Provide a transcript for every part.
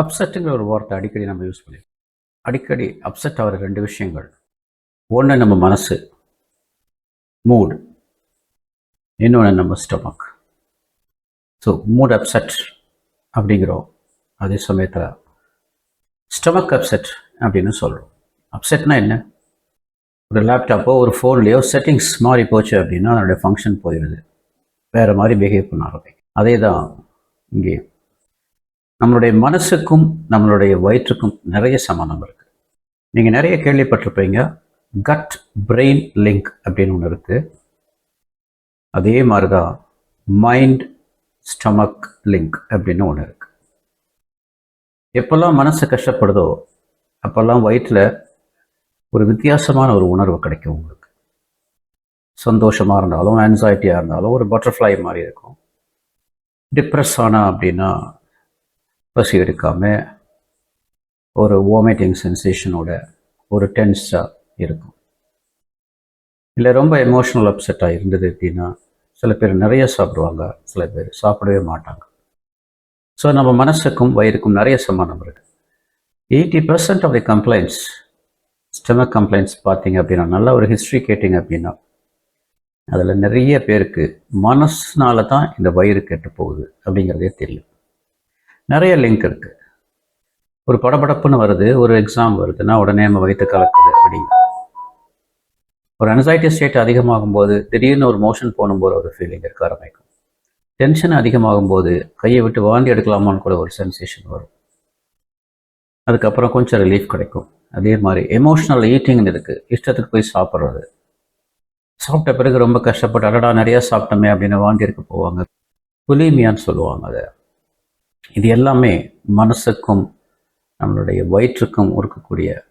அப்செட்டுங்கிற ஒரு வார்த்தை அடிக்கடி நம்ம யூஸ் பண்ணி அடிக்கடி அப்செட் ஆகிற ரெண்டு விஷயங்கள். ஒன்று நம்ம மனசு மூட் இன்னொன்று நம்ம ஸ்டொமக் ஸோ மூட் அப்செட் அப்படிங்கிறோம். அதே சமயத்தில் ஸ்டொமக் அப்செட் அப்படின்னு சொல்கிறோம் அப்செட்னா என்ன? ஒரு லேப்டாப்போ ஒரு ஃபோன்லேயோ செட்டிங்ஸ் மாறி போச்சு அப்படின்னா அதனுடைய ஃபங்க்ஷன் போயிடுது வேறு மாதிரி பிஹேவ் பண்ண ஆரம்பிக்கும். அதே தான் இங்கே நம்மளுடைய மனசுக்கும் நம்மளுடைய வயிற்றுக்கும் நிறைய சம்மந்தம் இருக்குது நீங்கள் நிறைய கேள்விப்பட்டிருப்பீங்க கட் பிரெயின் லிங்க் அப்படின்னு ஒன்று இருக்குது அதே மாதிரி தான் மைண்ட் ஸ்டமக் லிங்க் அப்படின்னு ஒன்று இருக்குது எப்போல்லாம் மனசு கஷ்டப்படுதோ அப்போல்லாம் வயிற்றில் ஒரு வித்தியாசமான ஒரு உணர்வு கிடைக்கும் உங்களுக்கு. சந்தோஷமாக இருந்தாலும் ஆன்சைட்டியாக இருந்தாலும் ஒரு பட்டர்ஃப்ளை மாதிரி இருக்கும். டிப்ரெஸ் ஆனால் அப்படின்னா பசி எடுக்காமல் ஒரு வாமிட்டிங் சென்சேஷனோட ஒரு டென்ஸாக இருக்கும். இல்லை ரொம்ப எமோஷ்னல் அப்செட்டாக இருந்தது அப்படின்னா சில பேர் நிறைய சாப்பிடுவாங்க சில பேர் சாப்பிடவே மாட்டாங்க. ஸோ நம்ம மனசுக்கும் வயிறுக்கும் நிறைய சம்மந்தம் இருக்குது eighty percent of the complaints stomach complaints பார்த்தீங்க அப்படின்னா நல்ல ஒரு ஹிஸ்ட்ரி கேட்டிங்க அப்படின்னா அதில் நிறைய பேருக்கு மனசுனால தான் இந்த வயிறு கெட்டு போகுது அப்படிங்கிறதே தெரியும். நிறைய லிங்க் இருக்குது ஒரு படபடப்புன்னு வருது ஒரு எக்ஸாம் வருதுன்னா உடனே நம்ம வயிற்று கலக்குது அப்படிங்க. ஒரு அன்சைட்டி ஸ்டேட் அதிகமாகும் போது திடீர்னு ஒரு மோஷன் போகும்போது ஒரு ஃபீலிங் இருக்க ஆரம்பிக்கும். டென்ஷன் அதிகமாகும் போது கையை விட்டு வாந்தி எடுக்கலாமான்னு கூட ஒரு சென்சேஷன் வரும். அதுக்கப்புறம் கொஞ்சம் ரிலீஃப் கிடைக்கும். அதே மாதிரி எமோஷ்னல் ஈட்டிங்னு இருக்குது இஷ்டத்துக்கு போய் சாப்பிட்றது. சாப்பிட்ட பிறகு ரொம்ப கஷ்டப்பட்டு அடடா நிறையா சாப்பிட்டோமே அப்படின்னு வாந்தி எடுக்க போவாங்க. புலிமியான்னு சொல்லுவாங்க அதை. இது எல்லாமே மனசுக்கும் நம்மளுடைய வயிற்றுக்கும் இருக்கக்கூடிய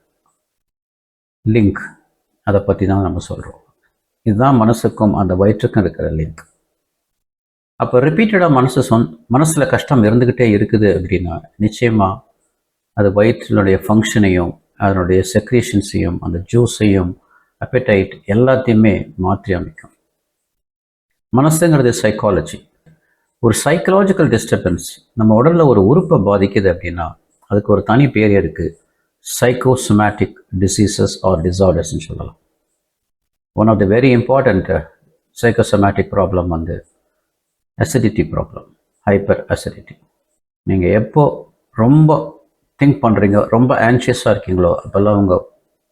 லிங்க் அதை பற்றி தான் நம்ம சொல்கிறோம் இதுதான் மனசுக்கும் அந்த வயிற்றுக்கும் இருக்கிற லிங்க் அப்போ ரிப்பீட்டடாக மனசு சொன் மனசில் கஷ்டம் இருந்துக்கிட்டே இருக்குது அப்படின்னா நிச்சயமாக அது வயிற்றினுடைய ஃபங்க்ஷனையும் அதனுடைய செக்ரேஷன்ஸையும் அந்த ஜூஸையும் அப்பெட்டைட் எல்லாத்தையுமே மாற்றி அமைக்கும். மனசுங்கிறது சைக்காலஜி ஒரு சைக்கலாஜிக்கல் டிஸ்டர்பன்ஸ் நம்ம உடலில் ஒரு உறுப்பை பாதிக்குது அப்படின்னா அதுக்கு ஒரு தனி பேர் இருக்குது சைக்கோசோமேட்டிக் டிசீசஸ் ஆர் டிசார்டர்ஸ்னு சொல்லலாம். One of the very important psychosomatic problem வந்து அசிடிட்டி ப்ராப்ளம் ஹைப்பர் அசிடிட்டி நீங்கள் எப்போ ரொம்ப திங்க் பண்ணுறீங்க ரொம்ப ஆன்ஷியஸாக இருக்கீங்களோ அப்போல்லாம் உங்கள்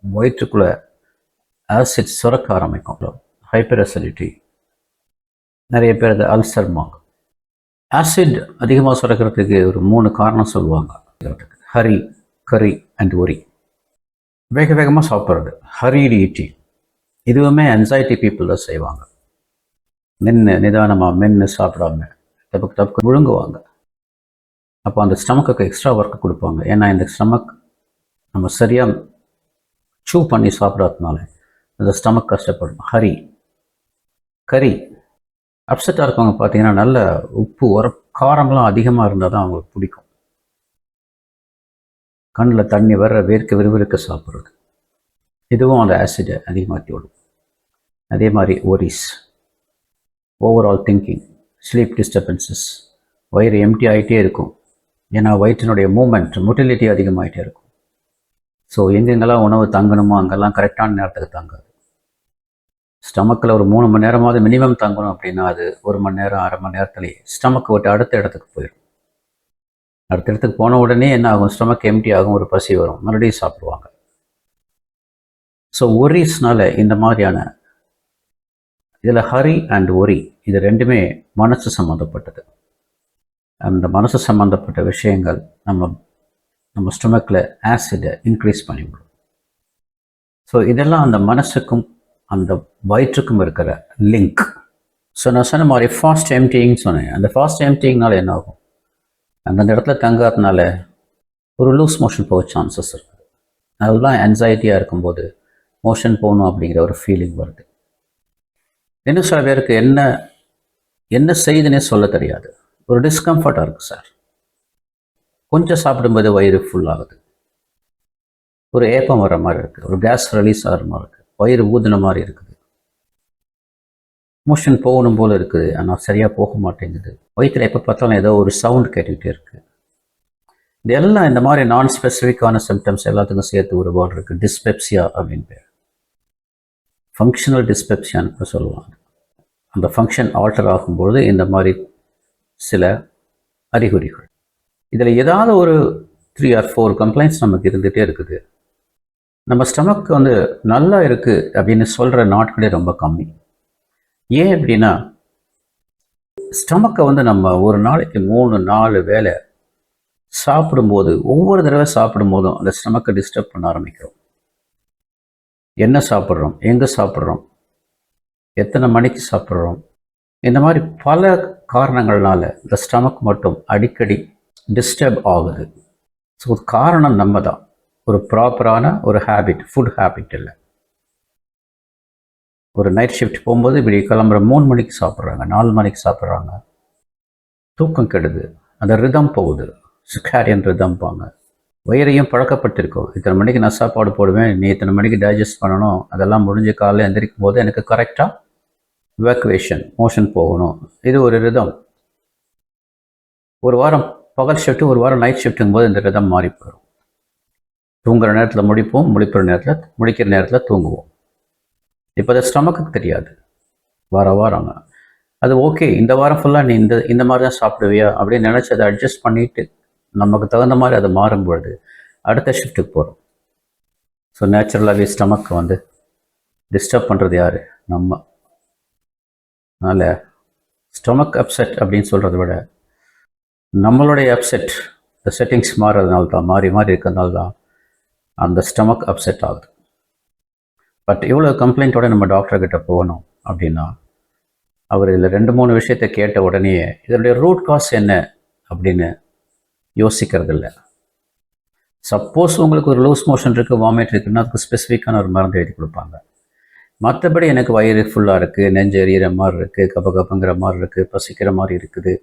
வயிற்றுக்குள்ளே ஆசிட் சுரக்க ஆரம்பிக்கும். ஹைப்பர் அசிடிட்டி நிறைய பேர் அது அல்சர்மாங்க ஆசிட் அதிகமாக சுரக்கிறதுக்கு ஒரு மூணு காரணம் சொல்லுவாங்க. ஹரி கரி அண்ட் ஒரி வேக வேகமாக சாப்பிட்றது. ஹரிடு ஈட்டி இதுவுமே அன்சைட்டி பீப்புள் தான் செய்வாங்க. மென்று நிதானமாக மென்று சாப்பிடாம தப்புக்கு தப்புக்கு விழுங்குவாங்க. அப்போ அந்த ஸ்டமக்குக்கு எக்ஸ்ட்ரா ஒர்க்கு கொடுப்பாங்க. ஏன்னா இந்த ஸ்டமக் நம்ம சரியாக சூ பண்ணி சாப்பிடாதனால அந்த ஸ்டமக் கஷ்டப்படும். ஹரி கறி அப்செட்டாக இருக்கவங்க பார்த்தீங்கன்னா நல்ல உப்பு உர காரம்லாம் அதிகமாக இருந்தால் தான் அவங்களுக்கு பிடிக்கும். கண்ணில் தண்ணி வர வேர்க்க விறுவிறுக்க சாப்பிட்றது. இதுவும் அந்த ஆசிடை அதிகமாக்கி விடும். அதே மாதிரி worries overall thinking sleep disturbances வயிறு எம்டி ஆகிட்டே இருக்கும். ஏன்னா வயிற்றினுடைய மூமெண்ட் மொட்டிலிட்டி அதிகமாகிட்டே இருக்கும். ஸோ எங்கெங்கெல்லாம் உணவு தங்கணுமோ அங்கெல்லாம் கரெக்டான நேரத்துக்கு தங்காது. ஸ்டமக்கில் ஒரு மூணு மணி நேரமாவது மினிமம் தங்கணும் அப்படின்னா அது ஒரு மணி நேரம் அரை மணி நேரத்துலேயே ஸ்டமக்கை விட்டு அடுத்த இடத்துக்கு போயிடும். அடுத்த இடத்துக்கு போன உடனே என்ன ஆகும்? ஸ்டமக் எம்டி ஆகும் ஒரு பசி வரும். மறுபடியும் சாப்பிடுவாங்க. ஸோ ஒரிஸ்னால இந்த மாதிரியான இதில் ஹரி அண்ட் ஒரி இது ரெண்டுமே மனசு சம்மந்தப்பட்டது அந்த மனசு சம்மந்தப்பட்ட விஷயங்கள் நம்ம நம்ம ஸ்டொமக்கில் ஆசிடை இன்க்ரீஸ் பண்ணிவிடும் ஸோ இதெல்லாம் அந்த மனசுக்கும் அந்த வயிற்றுக்கும் இருக்கிற லிங்க் ஸோ நான் சொன்ன மாதிரி ஃபாஸ்ட் எம்டிங்னு சொன்னேன். அந்த ஃபாஸ்ட் எம்டிங்னால என்ன ஆகும்? அந்தந்த இடத்துல தங்காதனால ஒரு லூஸ் மோஷன் போக சான்சஸ் இருக்குது அதெல்லாம் என்சைட்டியாக இருக்கும்போது மோஷன் போகணும் அப்படிங்கிற ஒரு ஃபீலிங் வருது. இன்னும் சில பேருக்கு என்ன என்ன செய்யுதுன்னே சொல்ல தெரியாது. ஒரு டிஸ்கம்ஃபர்ட்டாக இருக்குது சார் கொஞ்சம் சாப்பிடும்போது வயிறு ஃபுல்லாகுது ஒரு ஏப்பம் வர மாதிரி இருக்குது ஒரு கேஸ் ரிலீஸ் ஆகிற மாதிரி இருக்குது வயிறு ஊதின மாதிரி இருக்குது. மோஷன் போகணும் போல இருக்குது. ஆனால் சரியாக போக மாட்டேங்குது. வயிற்றில் எப்போ பார்த்தாலும் ஏதோ ஒரு சவுண்ட் கேட்டுக்கிட்டே இருக்குது இது எல்லாம் இந்த மாதிரி நான் ஸ்பெசிஃபிக்கான சிம்டம்ஸ் எல்லாத்துக்கும் சேர்த்து ஒரு வேர்டு இருக்குது டிஸ்பெப்சியா அப்படின்னு பேர். ஃபங்க்ஷனல் டிஸ்பெப்சியான்னு இப்போ சொல்லுவாங்க. அந்த ஃபங்க்ஷன் ஆல்டர் ஆகும்பொழுது இந்த மாதிரி சில அறிகுறிகள். இதில் ஏதாவது ஒரு த்ரீ ஆர் ஃபோர் கம்ப்ளைண்ட்ஸ் நமக்கு இருந்துகிட்டே இருக்குது. நம்ம ஸ்டமக் வந்து நல்லா இருக்குது அப்படின்னு சொல்கிற நாட்களே ரொம்ப கம்மி. ஏன் அப்படின்னா ஸ்டமக்கை வந்து நம்ம ஒரு நாளைக்கு மூணு நாலு வேளை சாப்பிடும்போது ஒவ்வொரு தடவை சாப்பிடும்போதும் அந்த ஸ்டமக்கை டிஸ்டர்ப் பண்ண ஆரம்பிக்கிறோம் என்ன சாப்பிட்றோம்? எங்கே சாப்பிட்றோம்? எத்தனை மணிக்கு சாப்பிட்றோம்? இந்த மாதிரி பல காரணங்கள்னால இந்த ஸ்டமக் மட்டும் அடிக்கடி டிஸ்டர்ப் ஆகுது. ஸோ காரணம் நம்ம தான் ஒரு ப்ராப்பரான ஒரு ஹேபிட் ஃபுட் ஹேபிட் இல்லை. ஒரு நைட் ஷிஃப்ட் போகும்போது இப்படி கிளம்புற மூணு மணிக்கு சாப்பிட்றாங்க நாலு மணிக்கு சாப்பிட்றாங்க. தூக்கம் கெடுது அந்த ரிதம் போகுது. சிக்காரியன் ரிதம் பாங்க. வயிறையும் பழக்கப்பட்டிருக்கும். இத்தனை மணிக்கு நான் சாப்பாடு போடுவேன் நீ இத்தனை மணிக்கு டைஜஸ்ட் பண்ணணும் அதெல்லாம் முடிஞ்ச காலையில் எந்திரிக்கும் போது எனக்கு கரெக்டாக வேக்குவேஷன் மோஷன் போகணும். இது ஒரு ரிதம் ஒரு வாரம் பகல் ஷிஃப்ட்டு ஒரு வாரம் நைட் ஷிஃப்ட்டுங்கும் போது இந்த ரிதம் மாறி போயிடும் தூங்குற நேரத்தில் முடிப்போம் முடிக்கிற நேரத்தில் முடிக்கிற நேரத்தில் தூங்குவோம். இப்போ அது ஸ்டமக்கு தெரியாது. வார வாரம். அது ஓகே இந்த வாரம் ஃபுல்லாக நீ இந்த இந்த மாதிரி தான் சாப்பிடுவியா அப்படின்னு நினச்சி அதை அட்ஜஸ்ட் பண்ணிவிட்டு நமக்கு தகுந்த மாதிரி அது மாறும்பொழுது அடுத்த ஷிஃப்ட்டுக்கு போகிறோம் ஸோ நேச்சுரலாகவே ஸ்டமக்கை வந்து டிஸ்டர்ப் பண்ணுறது யார்? நம்ம. அதனால் ஸ்டொமக் அப்செட் அப்படின்னு சொல்கிறத விட நம்மளுடைய அப்செட் இந்த செட்டிங்ஸ் மாறுறதுனால தான் மாறி மாறி இருக்கிறதுனால தான் அந்த ஸ்டமக் அப்செட் ஆகுது. பட் இவ்வளோ கம்ப்ளைண்ட்டோட நம்ம டாக்டர்கிட்ட போகணும் அப்படின்னா அவர் இதில் ரெண்டு மூணு விஷயத்தை கேட்ட உடனே இதனுடைய ரூட் காஸ் என்ன அப்படின்னு யோசிக்கிறது இல்லை. சப்போஸ் உங்களுக்கு ஒரு லூஸ் மோஷன் இருக்குது வாமிட் இருக்குன்னா அதுக்கு ஸ்பெசிஃபிக்கான ஒரு மருந்து எழுதி கொடுப்பாங்க. மற்றபடி எனக்கு வயிறு ஃபுல்லாக இருக்குது நெஞ்சு எறிகிற மாதிரி இருக்குது கப கப்பங்கிற மாதிரி இருக்குது பசிக்கிற மாதிரி இருக்குது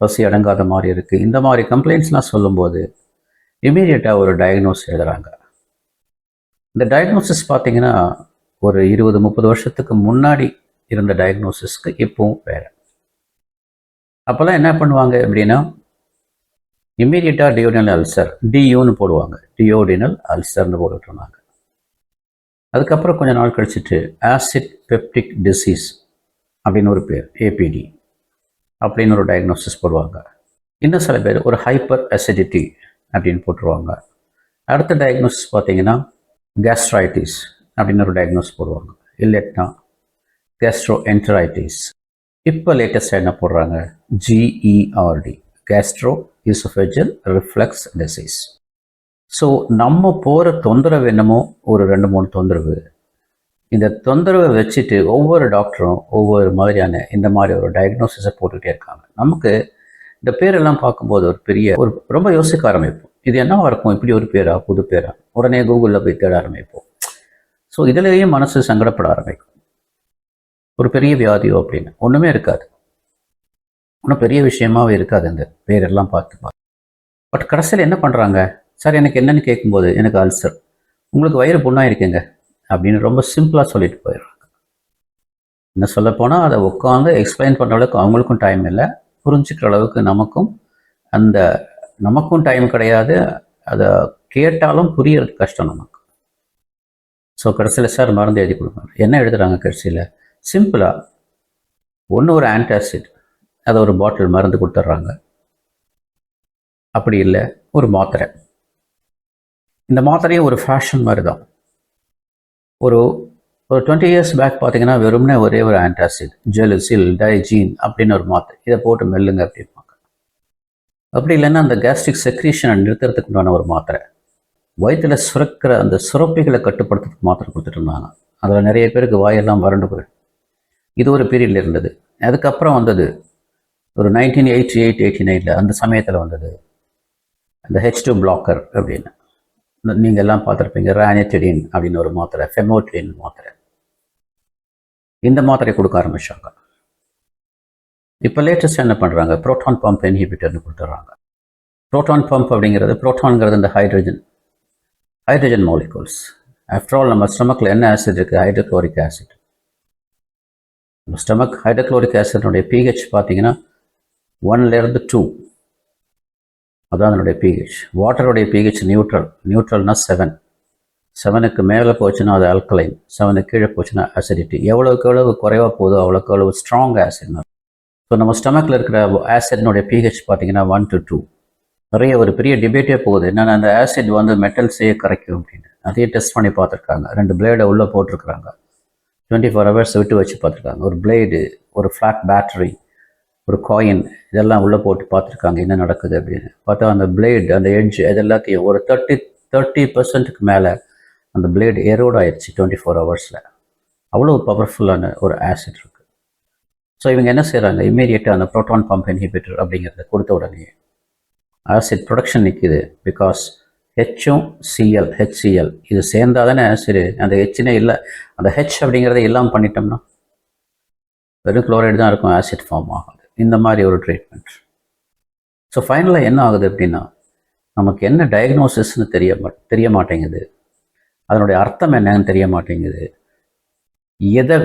பசி அடங்காத மாதிரி இருக்குது இந்த மாதிரி கம்ப்ளைண்ட்ஸ்லாம் சொல்லும்போது இமீடியட்டாக ஒரு டயக்னோஸ் எழுதுகிறாங்க இந்த டயக்னோசிஸ் பார்த்தீங்கன்னா ஒரு இருபது முப்பது வருஷத்துக்கு முன்னாடி இருந்த டயக்னோசிஸ்க்கு இப்போவும் வேறு. அப்போல்லாம் என்ன பண்ணுவாங்க அப்படின்னா இம்மீடியட்டாக டியோடினல் அல்சர் டியூன்னு போடுவாங்க. டியோடினல் அல்சர்னு இருந்தாங்க. அதுக்கப்புறம் கொஞ்ச நாள் கழிச்சிட்டு ஆசிட் பெப்டிக் டிசீஸ் அப்படின்னு ஒரு பேர் ஏபிடி அப்படின்னு ஒரு டயக்னோசிஸ் போடுவாங்க. இன்னும் சில பேர் ஒரு ஹைப்பர் அசிடிட்டி அப்படின்னு போட்டுருவாங்க. அடுத்த டயக்னோசிஸ் பார்த்தீங்கன்னா கேஸ்ட்ரைட்டிஸ் அப்படின்னு ஒரு டயக்னோஸ் போடுவாங்க. இல்லைன்னா கேஸ்ட்ரோ என்டரைட்டிஸ் இப்போ லேட்டஸ்ட்டாக என்ன போடுறாங்க? GERD gastro oesophageal reflux disease so நம்ம போகிற தொந்தரவு என்னமோ? ஒரு ரெண்டு மூணு தொந்தரவு. இந்த தொந்தரவை வச்சுட்டு ஒவ்வொரு டாக்டரும் ஒவ்வொரு மாதிரியான இந்த மாதிரி ஒரு டயக்னோசிஸை போட்டுக்கிட்டே இருக்காங்க. நமக்கு இந்த பேரெல்லாம் பார்க்கும்போது ஒரு பெரிய ஒரு ரொம்ப யோசிக்க ஆரம்பிப்போம். இது என்னவா இருக்கும்? இப்படி ஒரு பேரா? புது பேரா? உடனே கூகுளில் போய் தேட ஆரம்பிப்போம். ஸோ இதுலேயும் மனசு சங்கடப்பட ஆரம்பிக்கும். ஒரு பெரிய வியாதியோ அப்படின்னு. ஒன்றுமே இருக்காது. ஒன்றும் பெரிய விஷயமாவே இருக்காது அந்த பேரெல்லாம் பார்த்து பார்த்து. பட் கடைசியில் என்ன பண்ணுறாங்க சார் எனக்கு என்னன்னு கேட்கும்போது எனக்கு அல்சர். உங்களுக்கு வயிறு புண்ணாக இருக்குங்க? அப்படின்னு ரொம்ப சிம்பிளாக சொல்லிட்டு போயிடுறாங்க. என்ன சொல்லப்போனால் அதை உட்காந்து எக்ஸ்பிளைன் பண்ணுற அளவுக்கு அவங்களுக்கும் டைம் இல்லை. புரிஞ்சுக்கிற அளவுக்கு நமக்கும் அந்த நமக்கும் டைம் கிடையாது. அதை கேட்டாலும் புரியறது கஷ்டம் நமக்கு. ஸோ கடைசியில் சார் மருந்து எழுதி கொடுப்பாங்க என்ன எழுதுறாங்க கடைசியில்? சிம்பிளாக ஒன்று ஒரு ஆன்டாசிட் அதை ஒரு பாட்டில் மருந்து கொடுத்துட்றாங்க. அப்படி இல்லை ஒரு மாத்திரை. இந்த மாத்திரையும் ஒரு ஃபேஷன் மாதிரி தான் ஒரு ஒரு டுவெண்ட்டி இயர்ஸ் பேக் பார்த்தீங்கன்னா வெறும்னே ஒரே ஒரு ஆன்டாசிட் ஜெலுசில் டைஜீன் அப்படின்னு ஒரு மாத்திரை. இதை போட்டு மெல்லுங்க அப்படிமா அப்படி இல்லைன்னா அந்த கேஸ்ட்ரிக் செக்ரீஷனை நிறுத்துறதுக்கு உண்டான ஒரு மாத்திரை. வயிற்றில் சுரக்கிற அந்த சுரப்பிகளை கட்டுப்படுத்துறதுக்கு மாத்திரை கொடுத்துட்டு இருந்தாங்க. அதில் நிறைய பேருக்கு வாயெல்லாம் வறண்டு போயிடும் இது ஒரு பீரியடில் இருந்தது. அதுக்கப்புறம் வந்தது. ஒரு நைன்டீன் எயிட்டி எயிட் எயிட்டி நைனில் அந்த சமயத்தில் வந்தது. அந்த ஹெச் டூ பிளாக்கர் அப்படின்னு. நீங்கள் எல்லாம் பார்த்துருப்பீங்க ரேனிட்டிடின் அப்படின்னு ஒரு மாத்திரை ஃபெமோட்டின் மாத்திரை. இந்த மாத்திரை கொடுக்க ஆரம்பிச்சாங்க. இப்போ லேட்டஸ்ட் என்ன பண்ணுறாங்க ப்ரோட்டான் பம்ப் இன்ஹிபிட்டர்னு கொடுத்துட்றாங்க. ப்ரோட்டான் பம்ப் அப்படிங்கிறது ப்ரோட்டான்ங்கிறது இந்த hydrogen hydrogen molecules after all நம்ம ஸ்டமக்கில் என்ன ஆசிட் இருக்குது ஹைட்ரோக்ளோரிக் ஆசிட் நம்ம ஸ்டமக் ஹைட்ரோக்ளோரிக் ஆசிட்னுடைய பிஹெச் பார்த்தீங்கன்னா ஒன்லேருந்து டூ அதான் அதனுடைய பிஹெச் வாட்டருடைய பிஹெச் நியூட்ரல் நியூட்ரல்னா செவன் செவனுக்கு மேலே போச்சுன்னா அது அல்கலைன் செவனுக்கு கீழே போச்சுன்னா அசிடிட்டி எவ்வளோக்கு எவ்வளவு குறைவாக போதோ அவ்வளோக்கு எவ்வளவு ஸ்ட்ராங் ஆசிட் ஸோ நம்ம ஸ்டமக்கில் இருக்கிற ஆசிட்னுடைய பிஹெச் பார்த்தீங்கன்னா ஒன் டு டூ நிறைய ஒரு பெரிய டிபேட்டே போகுது. என்னென்னா அந்த ஆசிட் வந்து மெட்டல்ஸையே கரைக்கும் அப்படின்னு. அதையே டெஸ்ட் பண்ணி பார்த்துருக்காங்க. ரெண்டு பிளேடை உள்ளே போட்டிருக்கிறாங்க. டுவெண்ட்டி ஃபோர் ஹவர்ஸ் விட்டு வச்சு பார்த்துருக்காங்க. ஒரு பிளேடு ஒரு ஃப்ளாட் பேட்டரி ஒரு காயின் இதெல்லாம் உள்ளே போட்டு பார்த்துருக்காங்க. என்ன நடக்குது அப்படின்னு. பார்த்தா அந்த பிளேடு அந்த எட்ஜ் இது எல்லாத்தையும் ஒரு தேர்ட்டி தேர்ட்டி பர்சன்ட்டுக்கு மேலே அந்த பிளேடு எரோட் ஆயிடுச்சு டுவெண்ட்டி ஃபோர் ஹவர்ஸில் அவ்வளோ பவர்ஃபுல்லான ஒரு ஆசிட் இருக்குது ஸோ இவங்க என்ன செய்கிறாங்க இம்மீடியட்டாக அந்த ப்ரோட்டான் பம்ப் இன்ஹிபிட்டர் அப்படிங்கிறத கொடுத்த உடனே ஆசிட் ப்ரொடக்ஷன் நிற்கிது பிகாஸ் ஹெச்சும் சிஎல் ஹெச்சிஎல் இது சேர்ந்தால் தானே சரி அந்த ஹெச்னே இல்லை. அந்த ஹெச் அப்படிங்கிறத இல்லாமல் பண்ணிட்டோம்னா வெறும் குளோரைடு தான் இருக்கும் ஆசிட் ஃபார்ம் ஆகுது. இந்த மாதிரி ஒரு ட்ரீட்மெண்ட் ஸோ ஃபைனலாக என்ன ஆகுது அப்படின்னா நமக்கு என்ன டயக்னோசிஸ்ன்னு தெரிய தெரிய மாட்டேங்குது. அதனுடைய அர்த்தம் என்னன்னு தெரிய மாட்டேங்குது. எதை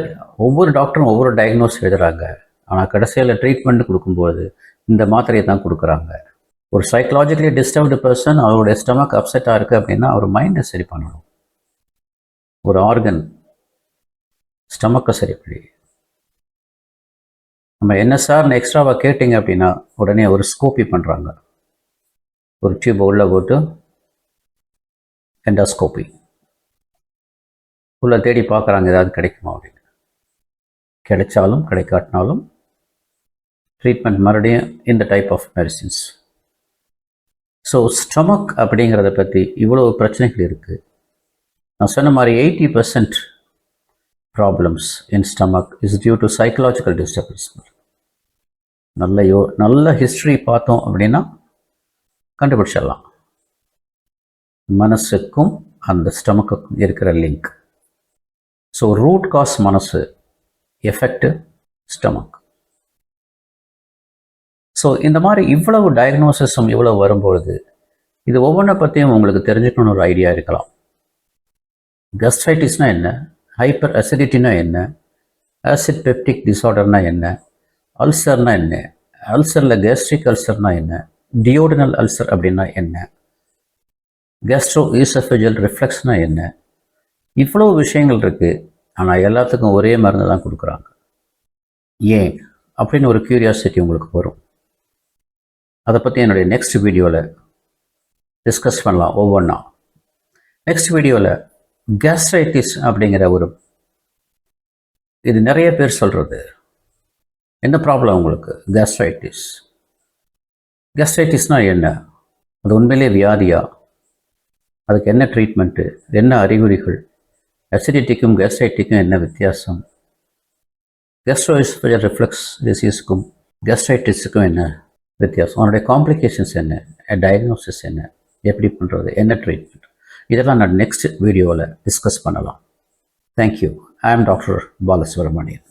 ஒவ்வொரு டாக்டரும் ஒவ்வொரு டயக்னோஸ் எழுதுகிறாங்க ஆனால் கடைசியில் ட்ரீட்மெண்ட் கொடுக்கும்போது இந்த மாத்திரையை தான் கொடுக்குறாங்க. ஒரு சைக்கலாஜிக்கலி டிஸ்டர்ப்டு பர்சன் அவருடைய ஸ்டமக் அப்செட்டாக இருக்குது அப்படின்னா அவர் மைண்டை சரி பண்ணணும். ஒரு ஆர்கன் ஸ்டமக்கை சரி பண்ணி. நம்ம என்ன சார் எக்ஸ்ட்ராவாக கேட்டிங்க அப்படின்னா உடனே ஒரு ஸ்கோப்பி பண்ணுறாங்க ஒரு டியூப் உள்ளே போட்டு எண்டாஸ்கோப்பி உள்ளே தேடி பார்க்குறாங்க. ஏதாவது கிடைக்குமா அப்படின்னு. கிடைச்சாலும் கிடைக்காட்டினாலும் ட்ரீட்மெண்ட் மறுபடியும் இந்த type of medicines so stomach அப்படிங்கிறத பற்றி இவ்வளோ பிரச்சனைகள் இருக்குது நான் சொன்ன மாதிரி eighty percent problems in stomach is due to psychological disturbance நல்ல யோ நல்ல ஹிஸ்ட்ரி பார்த்தோம் அப்படின்னா கண்டுபிடிச்சிடலாம். மனசுக்கும் அந்த ஸ்டமக்குக்கும் இருக்கிற லிங்க் ஸோ ரூட் காஸ் மனசு எஃபெக்ட் ஸ்டமக் ஸோ இந்த மாதிரி இவ்வளவு டயக்னோசிஸும் இவ்வளவு வரும்பொழுது இது ஒவ்வொன்றை பற்றியும் உங்களுக்கு தெரிஞ்சுக்கணும்னு ஒரு ஐடியா இருக்கலாம். கஸ்ட்ரைட்டிஸ்னால் என்ன? ஹைப்பர் அசிடிட்டினா என்ன? ஆசிட் பெப்டிக் டிசார்டர்னா என்ன? அல்சர்னா என்ன? அல்சரில் கேஸ்ட்ரிக் அல்சர்னா என்ன? டியோடினல் அல்சர் அப்படின்னா என்ன? கேஸ்ட்ரோ ஈசஃபெஜல் ரிஃப்ளெக்ஸ்னா என்ன? இவ்வளோ விஷயங்கள் இருக்குது ஆனால் எல்லாத்துக்கும் ஒரே மருந்து தான் கொடுக்குறாங்க. ஏன்? அப்படின்னு ஒரு க்யூரியாசிட்டி உங்களுக்கு வரும். அதை பற்றி என்னுடைய நெக்ஸ்ட் வீடியோவில் டிஸ்கஸ் பண்ணலாம் ஒவ்வொன்றா நெக்ஸ்ட் வீடியோவில் கேஸ்ட்ரைட்டிஸ் அப்படிங்கிற ஒரு இது நிறைய பேர் சொல்கிறது என்ன ப்ராப்ளம் உங்களுக்கு? கேஸ்ட்ரைட்டிஸ் கேஸ்ட்ரைட்டிஸ்னால் என்ன? அது உண்மையிலே வியாதியா? அதுக்கு என்ன ட்ரீட்மெண்ட்டு என்ன அறிகுறிகள்? அசிடிட்டிக்கும் கேஸ்ட்ரைட்டிக்கும் என்ன வித்தியாசம்? கேஸ்ட்ரோஇஸ்பெஜல் ரிஃப்ளெக்ஸ் டிசீஸுக்கும் கெஸ்ட்ரைட்டிஸுக்கும் என்ன வித்தியாசம்? அதனுடைய காம்ப்ளிகேஷன்ஸ் என்ன? டயக்னோசிஸ் என்ன? எப்படி பண்ணுறது என்ன ட்ரீட்மெண்ட் இதெல்லாம் நான் நெக்ஸ்ட் வீடியோவில் டிஸ்கஸ் பண்ணலாம். தேங்க்யூ ஐ ஆம் டாக்டர் பாலசுப்ரமணியன்